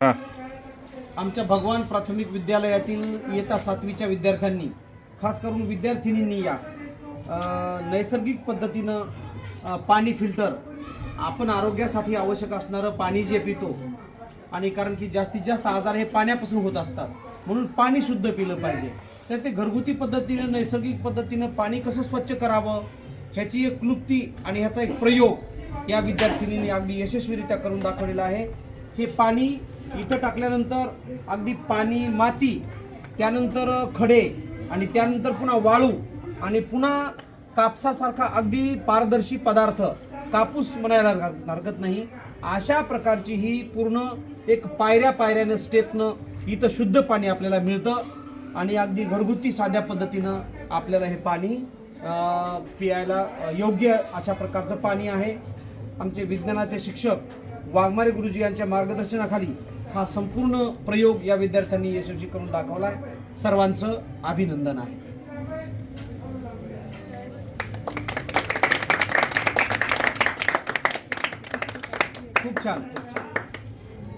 आमच्या भगवान प्राथमिक विद्यालयातील इयत्ता सातवीच्या विद्यार्थ्यांनी खास करून विद्यार्थिनींनी या नैसर्गिक पद्धतीनं पाणी फिल्टर आपण आरोग्यासाठी आवश्यक असणारं पाणी जे पितो आणि कारण की जास्तीत जास्त आजार हे पाण्यापासून होत असतात म्हणून पाणी शुद्ध पिलं पाहिजे. तर ते घरगुती पद्धतीनं नैसर्गिक पद्धतीनं पाणी कसं स्वच्छ करावं ह्याची एक क्लुप्ती आणि ह्याचा एक प्रयोग या विद्यार्थिनींनी अगदी यशस्वीरित्या करून दाखवलेला आहे. हे पाणी इथं टाकल्यानंतर अगदी पाणी माती त्यानंतर खडे आणि त्यानंतर पुन्हा वाळू आणि पुन्हा कापसासारखा अगदी पारदर्शी पदार्थ कापूस म्हणायला हरकत हरकत नाही. अशा प्रकारची ही पूर्ण एक पायऱ्या पायऱ्यानं स्टेपनं इथं शुद्ध पाणी आपल्याला मिळतं आणि अगदी घरगुती साध्या पद्धतीनं आपल्याला हे पाणी पियायला योग्य अशा प्रकारचं पाणी आहे. आमचे विज्ञानाचे शिक्षक वाघमारे गुरुजी यांच्या मार्गदर्शनाखाली हा संपूर्ण प्रयोग या विद्यार्थ्यांनी यशस्वी करून दाखवला. आहे सर्वांचं अभिनंदन आहे. खूप छान.